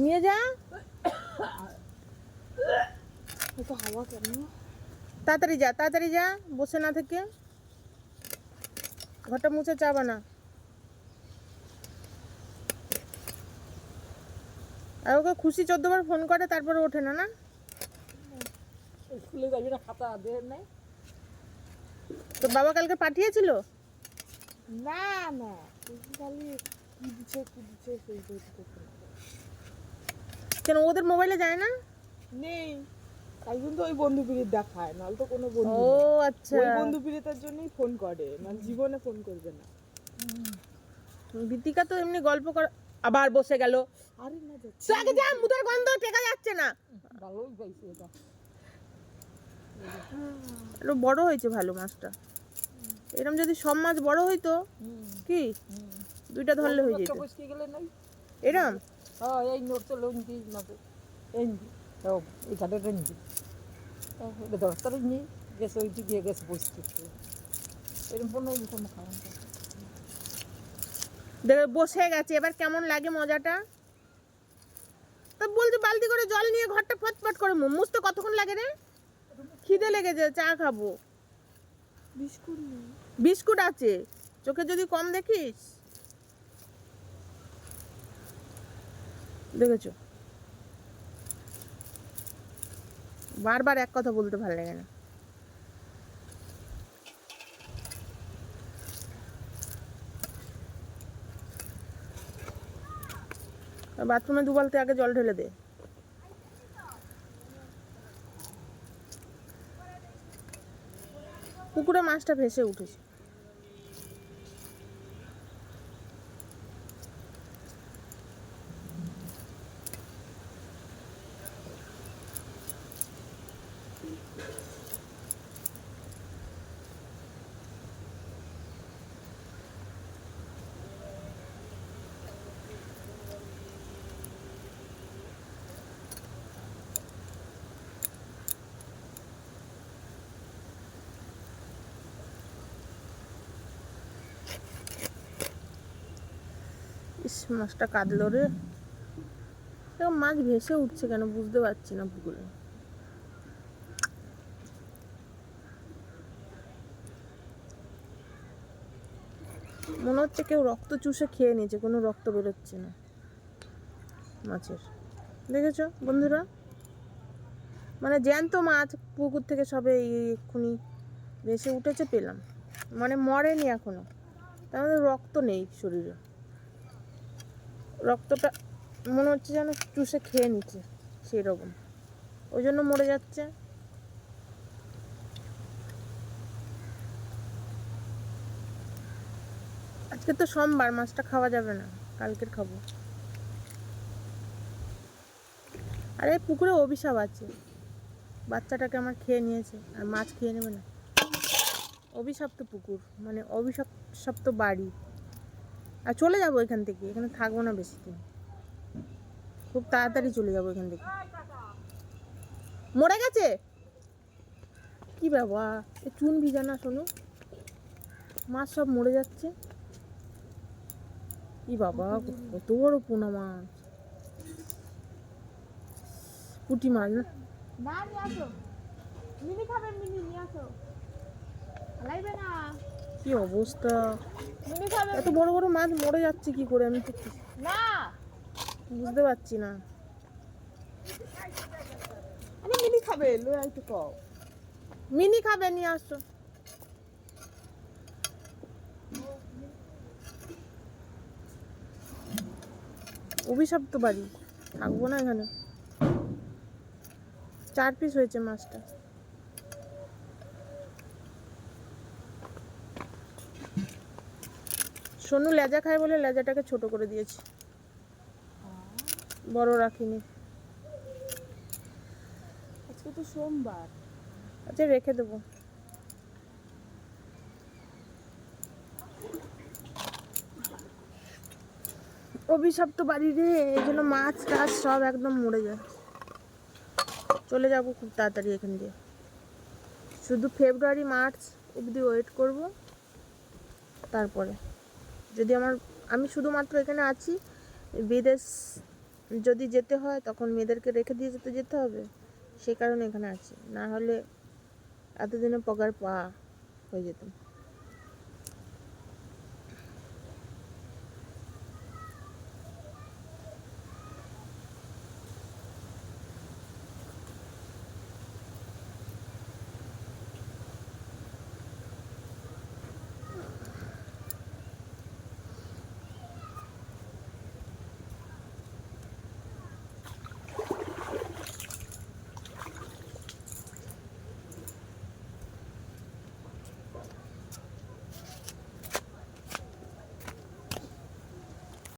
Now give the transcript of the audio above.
নিয়ে যা। হাওয়া কেন? তাড়াতাড়ি যা তাড়াতাড়ি যা বসে না থেকে। ঘরটা মুছে চা বানা। আর ওকে খুশি চোদ্দবার ফোন করে তারপরে ওঠে না না? স্কুলে যাবি না খাতা দেয় নাই তো বাবা কালকে পাঠিয়েছিল? না না। কেন ওদের মোবাইলে যায় না? নেই। তাই কিন্তু ওই বন্ধু পিড়িত দেখায় নাহলে তো কোনো বন্ধু ও আচ্ছা। ওই বন্ধু পিড়িতের জন্যই ফোন করে নাহলে জীবনে ফোন করবে না। বিতিকা তো এমনি গল্প কর আবার বসে গেল। আরে না যাচ্ছে আগে যা মুখের গন্ধ টেকা যাচ্ছে না। ভালোই পাইছে এটা বড় হয়েছে ভালো মাছটা। এরকম যদি সব মাছ বড় হইতো কি? দুইটা ধরলে হয়ে যেত। এরম? হ্যাঁ এই নোটটা লোন দিই এই তো এই ঘাটটা নিবি এটা দরকার নেই গেছে ওই দিকে গেছে বসতে এরকম কোনো এরকম খাওয়া দেখে বসে গেছে। এবার কেমন লাগে মজাটা? তা বলছে বালতি করে জল নিয়ে ঘরটা ফটফট করে মু- মুছতে কতক্ষণ লাগে রে? খিদে লেগেছে চা খাব। বিস্কুট বিস্কুট আছে। চোখে যদি কম দেখিস। দেখেছ? বারবার এক কথা বলতে ভালো লাগে না। বাথরুমে দু বালতি আগে জল ঢেলে দে। পুকুরে মাছটা ভেসে উঠেছে। ইস, মাছটা কাঁদলো রে। মাছ ভেসে উঠছে কেন বুঝতে পারছি না পুকুরে। মনে হচ্ছে কেউ রক্ত চুষে খেয়ে নিয়েছে, কোনো রক্ত বেরোচ্ছে না মাছের। দেখেছ বন্ধুরা? মানে জ্যান্ত মাছ পুকুর থেকে সবে এক্ষুনি ভেসে উঠেছে, পেলাম। মানে মরেনি এখনও। তার মধ্যে রক্ত নেই শরীরে। রক্তটা মনে হচ্ছে যেন চুষে খেয়ে নিচ্ছে সেই রকম ওই জন্য মরে যাচ্ছে। আজকে তো সোমবার, মাছটা খাওয়া যাবে না। কালকের খাব। আরে, পুকুরে অভিশাপ আছে। বাচ্চাটাকে আমার খেয়ে নিয়েছে, আর মাছ খেয়ে নেবে না। অভিশপ্ত পুকুর মানে অভিশপ্ত বাড়ি। আর চলে যাব এখান থেকে, এখানে থাকব না বেশি দিন খুব তাড়াতাড়ি চলে যাব এখান থেকে। মরে গেছে? কি বাবা, এ চুন ভিজা না শোনো? মাছ সব মরে যাচ্ছে। কি বাবা, কত বড় পোনা মাছ। পুঁটি মাছ না? মিনি খাবেন মিনি, নিয়ে আসো। না। কি অবস্থা? এত বড় বড় মাছ মরে যাচ্ছে কি করে আমি না। বুঝতে পারছি না। আমি মিনি খাবে লই আইতে কও মিনি খাবে নিয়ে আসছো অভিশপ্ত বাড়ি। থাকব না এখানে। চার পিস হয়েছে মাছটা। সোনু লেজা খায় বলে লেজাটাকে ছোট করে দিয়েছি। বড় রাখিনি। আজকে তো সোমবার। আচ্ছা রেখে দেবো। অভিশপ্ত বাড়ি রে এই জন্য মাছ টাছ সব একদম মরে যায়। চলে যাব খুব তাড়াতাড়ি এখান দিয়ে। শুধু ফেব্রুয়ারি মার্চ অবধি ওয়েট করব তারপরে। যদি আমার, আমি শুধুমাত্র এখানে আছি, বিদেশ যদি যেতে হয়, তখন মেয়েদেরকে রেখে দিয়ে যেতে যেতে হবে। সে কারণে এখানে আছি। না হলে এতদিনে পগার পা হয়ে যেতাম।